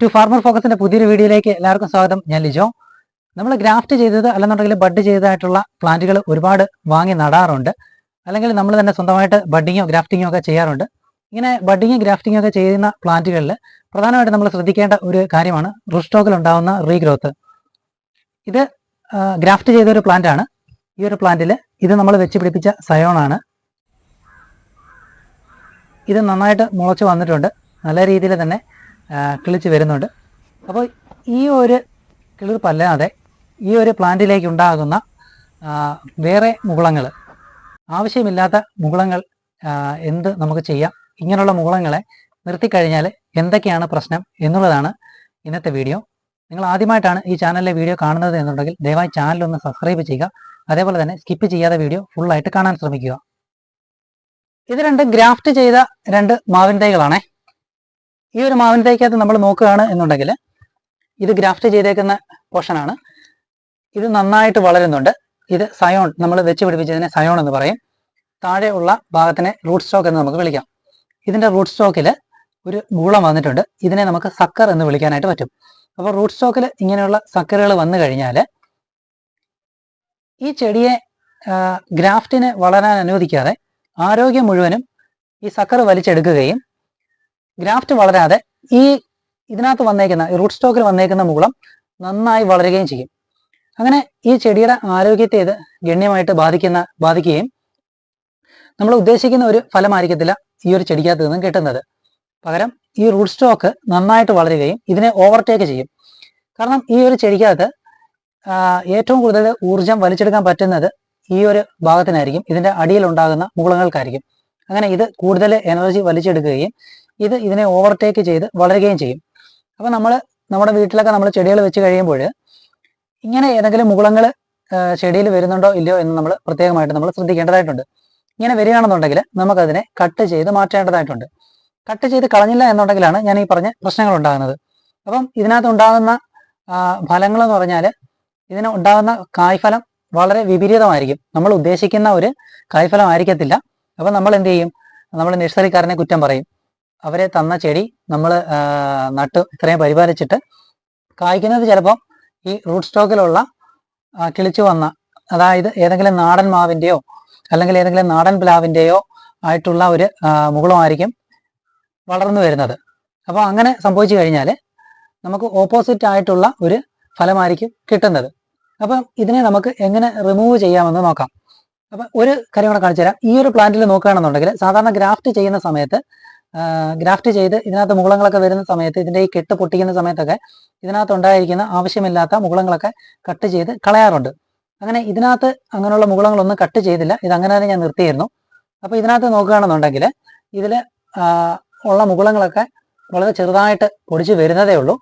To farmer ഫോക്കസിന്റെ പുതിയൊരു വീഡിയോയിലേക്ക് എല്ലാവർക്കും സ്വാഗതം. ഞാൻ ലിജോ. നമ്മൾ ഗ്രാഫ്റ്റ് ചെയ്തത് അല്ലെന്നുണ്ടെങ്കിൽ ബഡ് ചെയ്തതായിട്ടുള്ള പ്ലാന്റുകൾ ഒരുപാട് വാങ്ങി നടാറുണ്ട്. അല്ലെങ്കിൽ നമ്മൾ തന്നെ സ്വന്തമായിട്ട് ബഡിങ്ങോ ഗ്രാഫ്റ്റിങ്ങോ ഒക്കെ ചെയ്യാറുണ്ട്. ഇങ്ങനെ ബഡിങ്ങും ഗ്രാഫ്റ്റിങ്ങും ഒക്കെ ചെയ്യുന്ന പ്ലാന്റുകളിൽ പ്രധാനമായിട്ട് നമ്മൾ ശ്രദ്ധിക്കേണ്ട ഒരു കാര്യമാണ് റൂസ്റ്റോക്കിൽ ഉണ്ടാകുന്ന റീഗ്രോത്ത്. ഇത് ഗ്രാഫ്റ്റ് ചെയ്ത ഒരു പ്ലാന്റ് ആണ്. ഈ ഒരു പ്ലാന്റിൽ ഇത് നമ്മൾ വെച്ച് പിടിപ്പിച്ച സയോണാണ് ഇത് നന്നായിട്ട് മുളച്ച് വന്നിട്ടുണ്ട്. നല്ല രീതിയിൽ തന്നെ കിളിച്ച് വരുന്നുണ്ട്. അപ്പോൾ ഈ ഒരു കിളിർപ്പല്ലാതെ ഈ ഒരു പ്ലാന്റിലേക്ക് ഉണ്ടാകുന്ന വേറെ മുകുളങ്ങൾ ആവശ്യമില്ലാത്ത മുകുളങ്ങൾ എന്ത് നമുക്ക് ചെയ്യാം? ഇങ്ങനെയുള്ള മുകുളങ്ങളെ നിർത്തിക്കഴിഞ്ഞാൽ എന്തൊക്കെയാണ് പ്രശ്നം എന്നുള്ളതാണ് ഇന്നത്തെ വീഡിയോ. നിങ്ങൾ ആദ്യമായിട്ടാണ് ഈ ചാനലിലെ വീഡിയോ കാണുന്നത് എന്നുണ്ടെങ്കിൽ ദയവായി ചാനൽ ഒന്ന് സബ്സ്ക്രൈബ് ചെയ്യുക. അതേപോലെ തന്നെ സ്കിപ്പ് ചെയ്യാതെ വീഡിയോ ഫുള്ളായിട്ട് കാണാൻ ശ്രമിക്കുക. ഇത് രണ്ടും ഗ്രാഫ്റ്റ് ചെയ്ത രണ്ട് മാവിൻ തൈകളാണേ. ഈ ഒരു മാവിനത്തേക്കകത്ത് തൈക്കകത്ത് നമ്മൾ നോക്കുകയാണ് എന്നുണ്ടെങ്കിൽ ഇത് ഗ്രാഫ്റ്റ് ചെയ്തേക്കുന്ന പോർഷനാണ്. ഇത് നന്നായിട്ട് വളരുന്നുണ്ട്. ഇത് സയോൺ നമ്മൾ വെച്ച് പിടിപ്പിച്ചതിനെ സയോൺ എന്ന് പറയും. താഴെ ഉള്ള ഭാഗത്തിനെ റൂട്ട് സ്റ്റോക്ക് എന്ന് നമുക്ക് വിളിക്കാം. ഇതിന്റെ റൂട്ട് സ്റ്റോക്കിൽ ഒരു ഗൂളം വന്നിട്ടുണ്ട്. ഇതിനെ നമുക്ക് സക്കർ എന്ന് വിളിക്കാനായിട്ട് പറ്റും. അപ്പോൾ റൂട്ട് സ്റ്റോക്കിൽ ഇങ്ങനെയുള്ള സക്കറുകൾ വന്നു കഴിഞ്ഞാൽ ഈ ചെടിയെ ഗ്രാഫ്റ്റിന് വളരാൻ അനുവദിക്കാതെ ആരോഗ്യം മുഴുവനും ഈ സക്കർ വലിച്ചെടുക്കുകയും ഗ്രാഫ്റ്റ് വളരാതെ ഈ ഇതിനകത്ത് വന്നേക്കുന്ന റൂട്ട് സ്റ്റോക്കിൽ വന്നേക്കുന്ന മൂളം നന്നായി വളരുകയും ചെയ്യും. അങ്ങനെ ഈ ചെടിയുടെ ആരോഗ്യത്തെ ഇത് ഗണ്യമായിട്ട് ബാധിക്കുന്ന ബാധിക്കുകയും നമ്മൾ ഉദ്ദേശിക്കുന്ന ഒരു ഫലമായിരിക്കത്തില്ല ഈ ഒരു ചെടിക്കകത്ത് നിന്നും കിട്ടുന്നത്. പകരം ഈ റൂട്ട് സ്റ്റോക്ക് നന്നായിട്ട് വളരുകയും ഇതിനെ ഓവർടേക്ക് ചെയ്യും. കാരണം ഈ ഒരു ചെടിക്കകത്ത് ഏറ്റവും കൂടുതൽ ഊർജം വലിച്ചെടുക്കാൻ പറ്റുന്നത് ഈ ഒരു ഭാഗത്തിനായിരിക്കും. ഇതിന്റെ അടിയിൽ ഉണ്ടാകുന്ന മൂളങ്ങൾക്കായിരിക്കും അങ്ങനെ ഇത് കൂടുതൽ എനർജി വലിച്ചെടുക്കുകയും ഇത് ഇതിനെ ഓവർടേക്ക് ചെയ്ത് വളരുകയും ചെയ്യും. അപ്പോൾ നമ്മൾ നമ്മുടെ വീട്ടിലൊക്കെ നമ്മൾ ചെടികൾ വെച്ച് കഴിയുമ്പോൾ ഇങ്ങനെ ഏതെങ്കിലും മുകുളങ്ങൾ ചെടിയിൽ വരുന്നുണ്ടോ ഇല്ലയോ എന്ന് നമ്മൾ പ്രത്യേകമായിട്ട് നമ്മൾ ശ്രദ്ധിക്കേണ്ടതായിട്ടുണ്ട്. ഇങ്ങനെ വരികയാണെന്നുണ്ടെങ്കിൽ നമുക്കതിനെ കട്ട് ചെയ്ത് മാറ്റേണ്ടതായിട്ടുണ്ട്. കട്ട് ചെയ്ത് കളഞ്ഞില്ല എന്നുണ്ടെങ്കിലാണ് ഞാൻ ഈ പറഞ്ഞ പ്രശ്നങ്ങൾ ഉണ്ടാകുന്നത്. അപ്പം ഇതിനകത്ത് ഉണ്ടാകുന്ന ഫലങ്ങൾ എന്ന് പറഞ്ഞാൽ ഇതിന് ഉണ്ടാകുന്ന കായ്ഫലം വളരെ വിപരീതമായിരിക്കും. നമ്മൾ ഉദ്ദേശിക്കുന്ന ഒരു കായ്ഫലം ആയിരിക്കത്തില്ല. അപ്പം നമ്മൾ എന്ത് ചെയ്യും? നമ്മൾ നഴ്സറിക്കാരനെ കുറ്റം പറയും. അവരെ തന്ന ചെടി നമ്മൾ നട്ട് ഇത്രയും പരിപാലിച്ചിട്ട് കായ്ക്കുന്നത് ചിലപ്പം ഈ റൂട്ട് സ്റ്റോക്കിലുള്ള കിളിച്ചു വന്ന അതായത് ഏതെങ്കിലും നാടൻ മാവിന്റെയോ അല്ലെങ്കിൽ ഏതെങ്കിലും നാടൻ പ്ലാവിന്റെയോ ആയിട്ടുള്ള ഒരു മുകുളമായിരിക്കും വളർന്നു വരുന്നത്. അപ്പോൾ അങ്ങനെ സംഭവിച്ചു കഴിഞ്ഞാൽ നമുക്ക് ഓപ്പോസിറ്റ് ആയിട്ടുള്ള ഒരു ഫലമായിരിക്കും കിട്ടുന്നത്. അപ്പം ഇതിനെ നമുക്ക് എങ്ങനെ റിമൂവ് ചെയ്യാമെന്ന് നോക്കാം. അപ്പം ഒരു കാര്യം കൂടെ കാണിച്ചു തരാം. ഈ ഒരു പ്ലാന്റിൽ നോക്കുകയാണെന്നുണ്ടെങ്കിൽ സാധാരണ ഗ്രാഫ്റ്റ് ചെയ്യുന്ന സമയത്ത് ഗ്രാഫ്റ്റ് ചെയ്ത് ഇതിനകത്ത് മുകുളങ്ങളൊക്കെ വരുന്ന സമയത്ത് ഇതിന്റെ ഈ കെട്ട് പൊട്ടിക്കുന്ന സമയത്തൊക്കെ ഇതിനകത്ത് ഉണ്ടായിരിക്കുന്ന ആവശ്യമില്ലാത്ത മുകുളങ്ങളൊക്കെ കട്ട് ചെയ്ത് കളയാറുണ്ട്. അങ്ങനെ ഇതിനകത്ത് അങ്ങനെയുള്ള മുകുളങ്ങളൊന്നും കട്ട് ചെയ്തില്ല. ഇത് അങ്ങനെ തന്നെ ഞാൻ നിർത്തിയിരുന്നു. അപ്പോൾ ഇതിനകത്ത് നോക്കുകയാണെന്നുണ്ടെങ്കിൽ ഇതിൽ ഉള്ള മുകുളങ്ങളൊക്കെ വളരെ ചെറുതായിട്ട് പൊടിച്ച് വരുന്നതേ ഉള്ളൂ.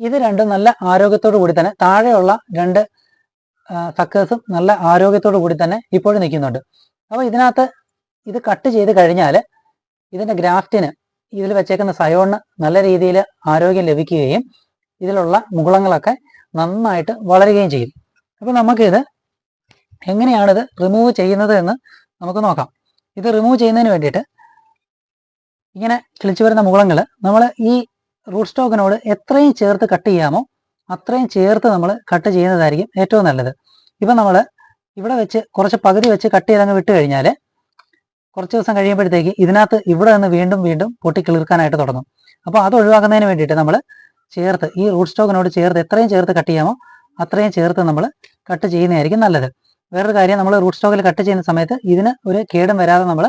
ഇത് രണ്ടും നല്ല ആരോഗ്യത്തോടു കൂടി തന്നെ താഴെയുള്ള രണ്ട് സക്കേഴ്സും നല്ല ആരോഗ്യത്തോടു കൂടി തന്നെ ഇപ്പോഴും നിൽക്കുന്നുണ്ട്. അപ്പോൾ ഇതിനകത്ത് ഇത് കട്ട് ചെയ്ത് കഴിഞ്ഞാൽ ഇതിന്റെ ഗ്രാഫ്റ്റിന് ഇതിൽ വെച്ചേക്കുന്ന സയോണിന് നല്ല രീതിയിൽ ആരോഗ്യം ലഭിക്കുകയും ഇതിലുള്ള മുകുളങ്ങളൊക്കെ നന്നായിട്ട് വളരുകയും ചെയ്യും. അപ്പോൾ നമുക്കിത് എങ്ങനെയാണിത് റിമൂവ് ചെയ്യുന്നത് എന്ന് നമുക്ക് നോക്കാം. ഇത് റിമൂവ് ചെയ്യുന്നതിന് വേണ്ടിയിട്ട് ഇങ്ങനെ കിളിച്ചു വരുന്ന മുകുളങ്ങൾ നമ്മൾ ഈ റൂട്ട് സ്റ്റോക്കിനോട് എത്രയും ചേർത്ത് കട്ട് ചെയ്യാമോ അത്രയും ചേർത്ത് നമ്മൾ കട്ട് ചെയ്യുന്നതായിരിക്കും ഏറ്റവും നല്ലത്. ഇപ്പം നമ്മൾ ഇവിടെ വെച്ച് കുറച്ച് പകുതി വെച്ച് കട്ട് ചെയ്തങ്ങ് വിട്ട് കഴിഞ്ഞാൽ കുറച്ച് ദിവസം കഴിയുമ്പോഴത്തേക്ക് ഇതിനകത്ത് ഇവിടെ നിന്ന് വീണ്ടും വീണ്ടും പൊട്ടി കിളിർക്കാനായിട്ട് തുടങ്ങും. അപ്പോൾ അത് ഒഴിവാക്കുന്നതിന് വേണ്ടിയിട്ട് നമ്മൾ ചേർത്ത് ഈ റൂട്ട് സ്റ്റോക്കിനോട് ചേർത്ത് എത്രയും ചേർത്ത് കട്ട് ചെയ്യാമോ അത്രയും ചേർത്ത് നമ്മൾ കട്ട് ചെയ്യുന്നതായിരിക്കും നല്ലത്. വേറൊരു കാര്യം നമ്മൾ റൂട്ട് സ്റ്റോക്കിൽ കട്ട് ചെയ്യുന്ന സമയത്ത് ഇതിന് ഒരു കേടും വരാതെ നമ്മൾ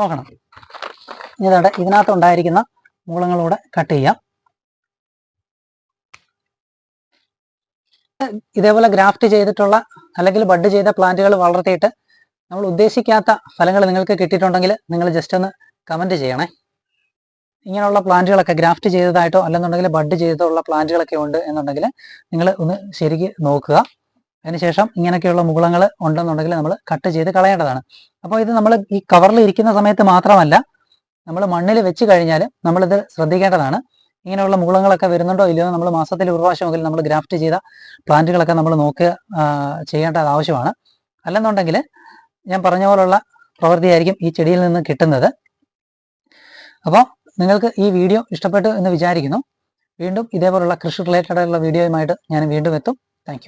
നോക്കണം. ഇതാണ് ഇതിനകത്ത് ഉണ്ടായിരിക്കുന്ന മൂളങ്ങളൂടെ കട്ട് ചെയ്യാം. ഇതേപോലെ ഗ്രാഫ്റ്റ് ചെയ്തിട്ടുള്ള അല്ലെങ്കിൽ ബഡ് ചെയ്ത പ്ലാന്റുകൾ വളർത്തിയിട്ട് നമ്മൾ ഉദ്ദേശിക്കാത്ത ഫലങ്ങൾ നിങ്ങൾക്ക് കിട്ടിയിട്ടുണ്ടെങ്കിൽ നിങ്ങൾ ജസ്റ്റ് ഒന്ന് കമന്റ് ചെയ്യണേ. ഇങ്ങനെയുള്ള പ്ലാന്റുകളൊക്കെ ഗ്രാഫ്റ്റ് ചെയ്തതായിട്ടോ അല്ലെന്നുണ്ടെങ്കിൽ ബഡ് ചെയ്തോ ഉള്ള പ്ലാന്റുകളൊക്കെ ഉണ്ട് എന്നുണ്ടെങ്കിൽ നിങ്ങൾ ഒന്ന് ശരിക്ക് നോക്കുക. അതിനുശേഷം ഇങ്ങനെയൊക്കെയുള്ള മുകുളങ്ങൾ ഉണ്ടെന്നുണ്ടെങ്കിൽ നമ്മൾ കട്ട് ചെയ്ത് കളയേണ്ടതാണ്. അപ്പോൾ ഇത് നമ്മൾ ഈ കവറിൽ ഇരിക്കുന്ന സമയത്ത് മാത്രമല്ല നമ്മൾ മണ്ണിൽ വെച്ച് കഴിഞ്ഞാൽ നമ്മളിത് ശ്രദ്ധിക്കേണ്ടതാണ്. ഇങ്ങനെയുള്ള മുകുളങ്ങളൊക്കെ വരുന്നുണ്ടോ ഇല്ലയോ നമ്മൾ മാസത്തിൽ ഒരു പ്രാവശ്യമെങ്കിലും നമ്മൾ ഗ്രാഫ്റ്റ് ചെയ്ത പ്ലാന്റുകളൊക്കെ നമ്മൾ നോക്കുക ചെയ്യേണ്ടത് ആവശ്യമാണ്. അല്ലെന്നുണ്ടെങ്കിൽ ഞാൻ പറഞ്ഞ പോലുള്ള പ്രവൃത്തിയായിരിക്കും ഈ ചെടിയിൽ നിന്ന് കിട്ടുന്നത്. അപ്പോൾ നിങ്ങൾക്ക് ഈ വീഡിയോ ഇഷ്ടപ്പെട്ടു എന്ന് വിചാരിക്കുന്നു. വീണ്ടും ഇതേപോലുള്ള കൃഷി റിലേറ്റഡ് ആയിട്ടുള്ള വീഡിയോയുമായിട്ട് ഞാൻ വീണ്ടും എത്തും. താങ്ക്